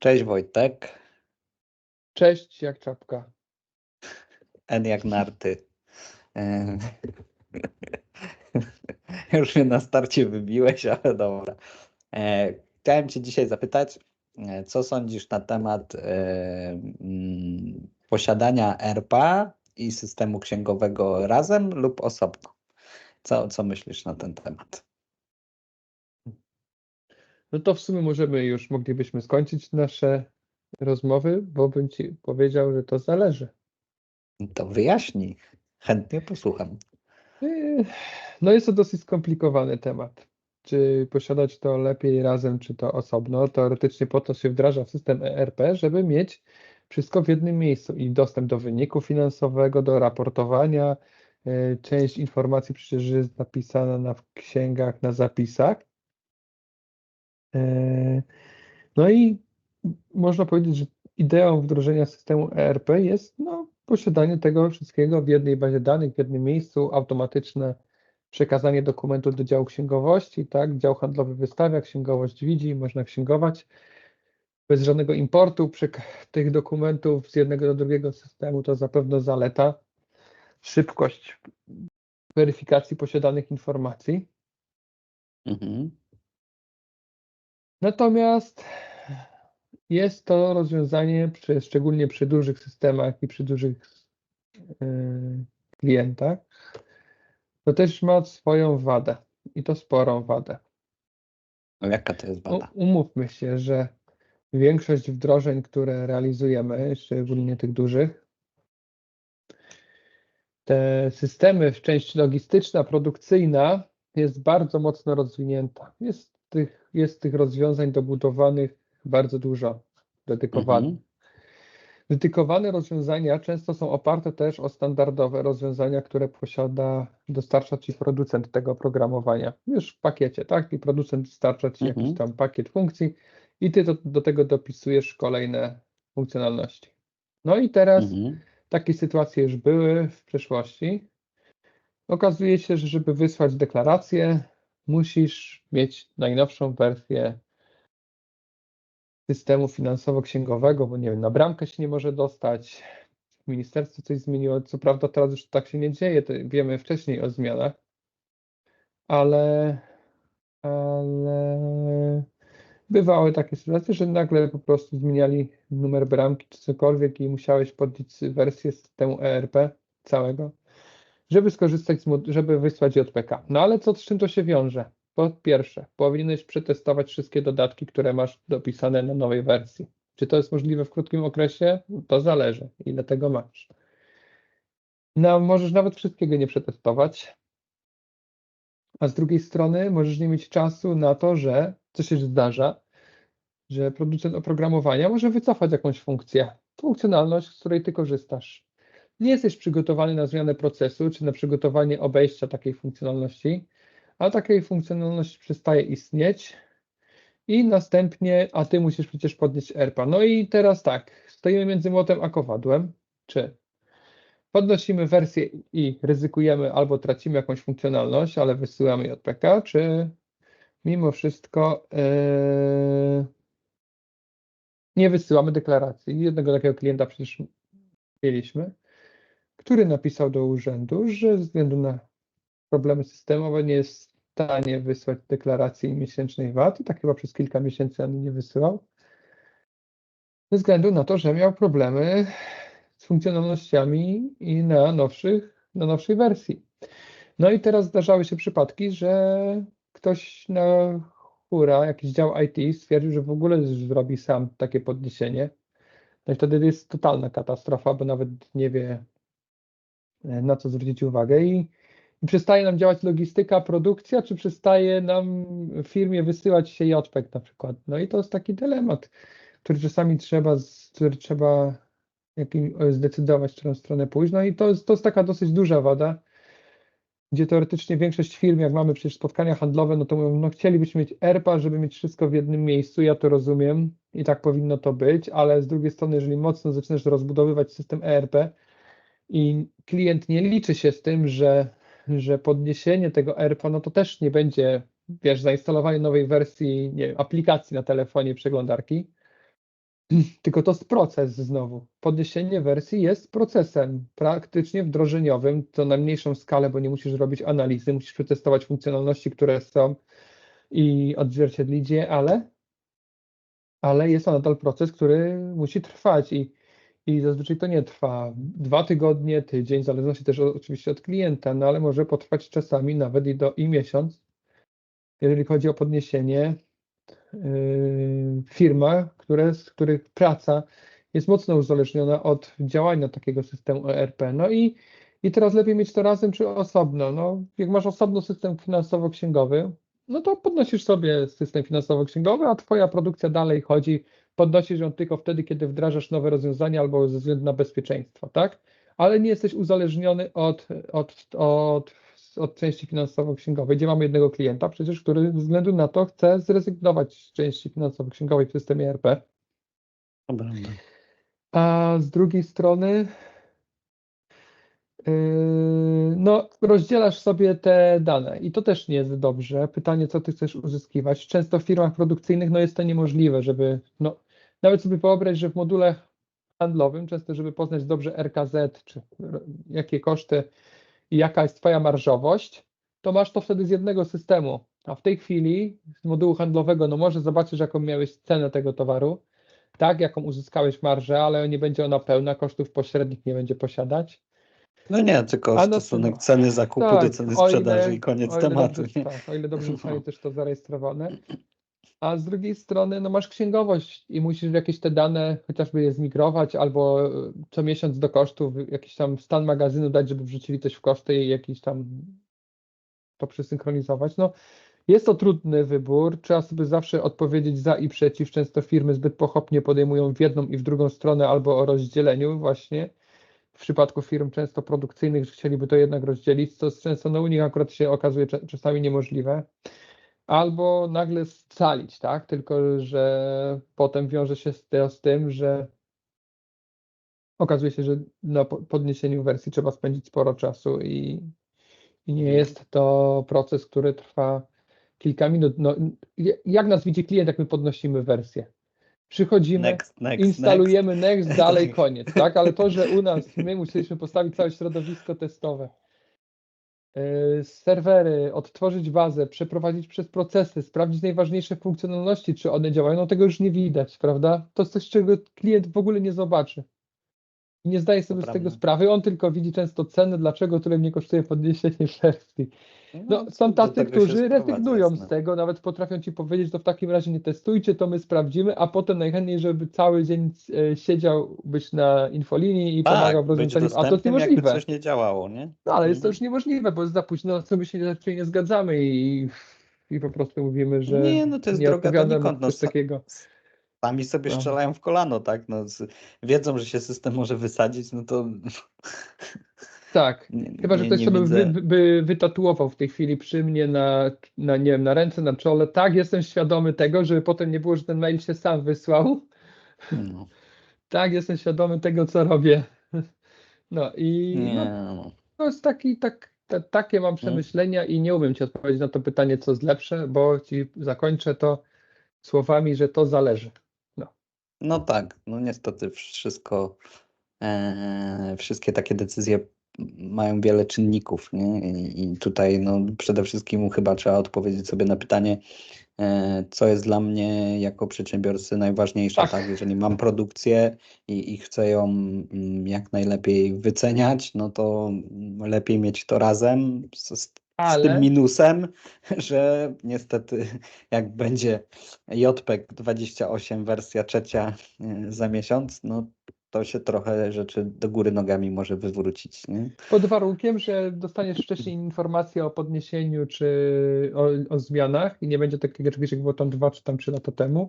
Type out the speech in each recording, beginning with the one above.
Cześć Wojtek. Cześć, jak czapka. N jak narty. Już mnie na starcie wybiłeś, ale dobra. E, Chciałem Cię dzisiaj zapytać, e, co sądzisz na temat e, mm, posiadania RPA i systemu księgowego razem lub osobno? Co, co myślisz na ten temat? No to w sumie możemy już, moglibyśmy skończyć nasze rozmowy, bo bym Ci powiedział, że to zależy. To wyjaśnij. Chętnie posłucham. Yy, No jest to dosyć skomplikowany temat. Czy posiadać to lepiej razem, czy to osobno? Teoretycznie po to się wdraża w system ERP, żeby mieć wszystko w jednym miejscu i dostęp do wyniku finansowego, do raportowania. Yy, Część informacji przecież jest napisana na w księgach, na zapisach. Yy, No i można powiedzieć, że ideą wdrożenia systemu ERP jest no, posiadanie tego wszystkiego w jednej bazie danych, w jednym miejscu, automatyczne przekazanie dokumentu do działu księgowości, tak? Dział handlowy wystawia, księgowość widzi, można księgować bez żadnego importu tych dokumentów z jednego do drugiego systemu to zapewne zaleta. Szybkość weryfikacji posiadanych informacji. Mhm. Natomiast jest to rozwiązanie przy, szczególnie przy dużych systemach i przy dużych yy, klientach. To też ma swoją wadę i to sporą wadę. No Jaka to jest wada? umówmy się, że większość wdrożeń, które realizujemy, szczególnie tych dużych, te systemy w części logistyczna, produkcyjna jest bardzo mocno rozwinięta. Jest tych, jest tych rozwiązań dobudowanych bardzo dużo, dedykowanych. Mhm. Dedykowane rozwiązania często są oparte też o standardowe rozwiązania, które posiada, dostarcza Ci producent tego oprogramowania. Już w pakiecie, tak? I producent dostarcza Ci Mhm. jakiś tam pakiet funkcji i Ty do, do tego dopisujesz kolejne funkcjonalności. No i teraz Mhm. takie sytuacje już były w przeszłości. Okazuje się, że żeby wysłać deklarację, musisz mieć najnowszą wersję systemu finansowo-księgowego, bo nie wiem, na bramkę się nie może dostać. Ministerstwo coś zmieniło. Co prawda teraz już tak się nie dzieje, wiemy wcześniej o zmianach, ale, ale bywały takie sytuacje, że nagle po prostu zmieniali numer bramki czy cokolwiek i musiałeś podnieść wersję systemu ERP całego, żeby skorzystać, z, żeby wysłać JPK. No ale co z czym to się wiąże? Po pierwsze, powinieneś przetestować wszystkie dodatki, które masz dopisane na nowej wersji. Czy to jest możliwe w krótkim okresie? To zależy, ile tego masz. No, możesz nawet wszystkiego nie przetestować. A z drugiej strony możesz nie mieć czasu na to, że co się zdarza, że producent oprogramowania może wycofać jakąś funkcję, funkcjonalność, z której ty korzystasz. Nie jesteś przygotowany na zmianę procesu, czy na przygotowanie obejścia takiej funkcjonalności, a takiej funkcjonalność przestaje istnieć i następnie, a ty musisz przecież podnieść ERPA. No i teraz tak, stoimy między młotem a kowadłem, czy podnosimy wersję i ryzykujemy albo tracimy jakąś funkcjonalność, ale wysyłamy JPK, czy mimo wszystko yy, nie wysyłamy deklaracji. Jednego takiego klienta przecież mieliśmy, który napisał do urzędu, że ze względu na problemy systemowe nie jest w stanie wysłać deklaracji miesięcznej VAT i tak chyba przez kilka miesięcy ani nie wysyłał. Ze względu na to, że miał problemy z funkcjonalnościami i na nowszych, na nowszej wersji. No i teraz zdarzały się przypadki, że ktoś na hura, jakiś dział IT stwierdził, że w ogóle zrobi sam takie podniesienie. No i wtedy jest totalna katastrofa, bo nawet nie wie, na co zwrócić uwagę i, i przestaje nam działać logistyka, produkcja, czy przestaje nam firmie wysyłać się JPEG na przykład. No i to jest taki dylemat, który czasami trzeba, który trzeba jakim, zdecydować, w którą stronę pójść. No i to to jest taka dosyć duża wada, gdzie teoretycznie większość firm, jak mamy przecież spotkania handlowe, no to mówią, no chcielibyśmy mieć ERPA, żeby mieć wszystko w jednym miejscu, ja to rozumiem i tak powinno to być, ale z drugiej strony, jeżeli mocno zaczynasz rozbudowywać system ERP i klient nie liczy się z tym, że, że podniesienie tego ERPA, no to też nie będzie, wiesz, zainstalowanie nowej wersji nie aplikacji na telefonie, przeglądarki, Tylko to jest proces znowu. Podniesienie wersji jest procesem praktycznie wdrożeniowym, to na mniejszą skalę, bo nie musisz robić analizy, musisz przetestować funkcjonalności, które są i odzwierciedlić je, ale, ale jest to nadal proces, który musi trwać i, i zazwyczaj to nie trwa dwa tygodnie, tydzień, w zależności też oczywiście od klienta, no ale może potrwać czasami nawet i do i miesiąc, jeżeli chodzi o podniesienie yy, firma, które, z których praca jest mocno uzależniona od działania takiego systemu ERP. No i, i teraz lepiej mieć to razem czy osobno. No, jak masz osobno system finansowo-księgowy, no to podnosisz sobie system finansowo-księgowy, a twoja produkcja dalej chodzi. Podnosisz ją tylko wtedy, kiedy wdrażasz nowe rozwiązania albo ze względu na bezpieczeństwo, tak? Ale nie jesteś uzależniony od, od, od, od części finansowo-księgowej, gdzie mamy jednego klienta przecież, który ze względu na to chce zrezygnować z części finansowo-księgowej w systemie ERP. Prawda. A z drugiej strony, yy, no, rozdzielasz sobie te dane i to też nie jest dobrze. Pytanie, co ty chcesz uzyskiwać. Często w firmach produkcyjnych no, jest to niemożliwe, żeby, no, nawet sobie wyobraź, że w module handlowym, często żeby poznać dobrze RKZ, czy jakie koszty i jaka jest twoja marżowość, to masz to wtedy z jednego systemu. A w tej chwili z modułu handlowego, no może zobaczysz, jaką miałeś cenę tego towaru, tak, jaką uzyskałeś marżę, ale nie będzie ona pełna, kosztów pośrednich nie będzie posiadać. No nie, tylko no stosunek to- ceny zakupu do Tak, ceny o sprzedaży ile- i koniec o ile tematu. Dobrze, tak, o ile dobrze mają też to zarejestrowane. A z drugiej strony, no masz księgowość i musisz jakieś te dane chociażby je zmigrować, albo e, co miesiąc do kosztów jakiś tam stan magazynu dać, żeby wrzucili coś w koszty i jakiś tam to przysynchronizować. No, jest to trudny wybór, trzeba sobie zawsze odpowiedzieć za i przeciw. Często firmy zbyt pochopnie podejmują w jedną i w drugą stronę albo o rozdzieleniu właśnie. W przypadku firm często produkcyjnych, że chcieliby to jednak rozdzielić, co często no, u nich akurat się okazuje cza- czasami niemożliwe. Albo nagle scalić, tak? Tylko, że potem wiąże się z, tym, że okazuje się, że na po- podniesieniu wersji trzeba spędzić sporo czasu i, i nie jest to proces, który trwa kilka minut. No, jak nas widzi klient, jak my podnosimy wersję? Przychodzimy, Next, next, instalujemy next, dalej koniec, tak? Ale to, że u nas my musieliśmy postawić całe środowisko testowe, serwery, odtworzyć bazę, przeprowadzić przez procesy, sprawdzić najważniejsze funkcjonalności, czy one działają, no tego już nie widać, prawda? To jest coś, czego klient w ogóle nie zobaczy. I Nie zdaje sobie z tego sprawy, on tylko widzi często ceny, dlaczego tyle mnie kosztuje podniesienie wersji. Next. No, są tacy, się którzy rezygnują z tego, nawet potrafią ci powiedzieć, to w takim razie nie testujcie, to my sprawdzimy, a potem najchętniej, żeby cały dzień e, siedział, być na infolinii i pomagał w Tak, rozwiązaniu, a to jest dostępnym, jakby niemożliwe. coś nie działało, nie? No, ale jest to Mhm. już niemożliwe, bo jest za późno, co my się raczej nie zgadzamy i, i po prostu mówimy, że Nie, no to jest nie droga donikąd, no, takiego. Sami sobie No. strzelają w kolano, tak? No, wiedzą, że się system może wysadzić, no to Tak. Chyba, że nie, ktoś nie sobie widzę. by, by, wytatuował w tej chwili przy mnie na, na, nie wiem, na ręce, na czole. Tak, jestem świadomy tego, żeby potem nie było, że ten mail się sam wysłał. No, Tak, jestem świadomy tego, co robię. No i no, no. to jest taki, tak, ta, takie mam przemyślenia i nie umiem Ci odpowiedzieć na to pytanie, co jest lepsze, bo Ci zakończę to słowami, że to zależy. no tak, no niestety wszystko, e, wszystkie takie decyzje mają wiele czynników, nie? I, tutaj no, przede wszystkim chyba trzeba odpowiedzieć sobie na pytanie, e, co jest dla mnie jako przedsiębiorcy najważniejsze, Tak. tak? Jeżeli mam produkcję i, i chcę ją mm, jak najlepiej wyceniać, no to lepiej mieć to razem z, z, z Ale tym minusem, że niestety jak będzie JPEG 28 wersja trzecia e, za miesiąc, no to się trochę rzeczy do góry nogami może wywrócić, nie? pod warunkiem, że dostaniesz wcześniej informację o podniesieniu czy o, o zmianach i nie będzie takiego czegoś, jak było tam dwa czy tam trzy lata temu.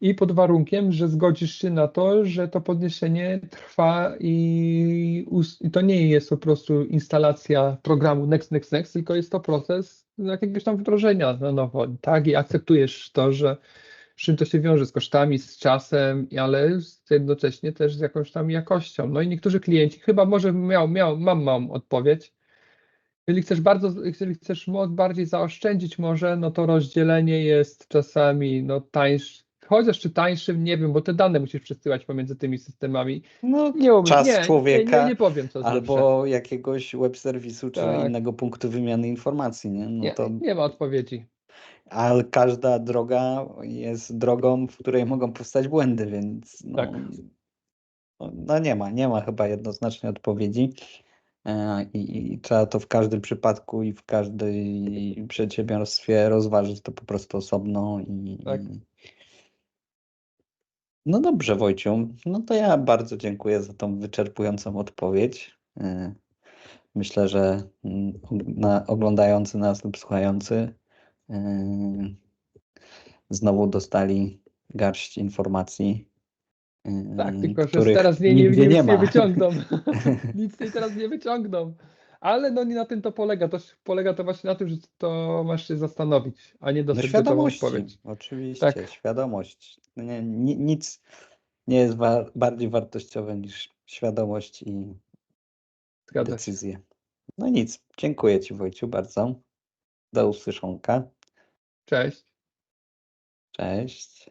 I pod warunkiem, że zgodzisz się na to, że to podniesienie trwa i, i to nie jest po prostu instalacja programu next, next, next, tylko jest to proces jakiegoś tam wdrożenia na nowo, tak? I akceptujesz to, że z czym to się wiąże, z kosztami, z czasem, ale jednocześnie też z jakąś tam jakością. No i niektórzy klienci, chyba może miał, miał, mam, mam odpowiedź, jeżeli chcesz bardzo, jeżeli chcesz bardziej zaoszczędzić może, no to rozdzielenie jest czasami no tańsze, chociaż czy tańszym, nie wiem, bo te dane musisz przesyłać pomiędzy tymi systemami. No, Nie umiem, czas nie, człowieka nie, nie, nie powiem co albo jakiegoś web serwisu, czy Tak. innego punktu wymiany informacji, nie? No Nie, to, nie ma odpowiedzi. Ale każda droga jest drogą, w której mogą powstać błędy, więc no, Tak. no, no nie ma, nie ma chyba jednoznacznej odpowiedzi. E, I, I trzeba to w każdym przypadku i w każdej przedsiębiorstwie rozważyć to po prostu osobno i, Tak. i... No dobrze, Wojciu. No to ja bardzo dziękuję za tą wyczerpującą odpowiedź. E, Myślę, że mm, na, oglądający nas lub słuchający znowu dostali garść informacji. e, Tak, tylko że teraz nie, nie, nie nie, ma. wyciągną. nic tej teraz nie wyciągną. Ale no nie na tym to polega. To polega to właśnie na tym, że to masz się zastanowić, a nie No dostać gotową świadomości, odpowiedź. oczywiście, Tak. świadomość. Nie, ni- nic nie jest wa- bardziej wartościowe niż świadomość i Zgadza decyzje. No nic, dziękuję Ci Wojciu bardzo. Do usłyszonka. Cześć. Cześć.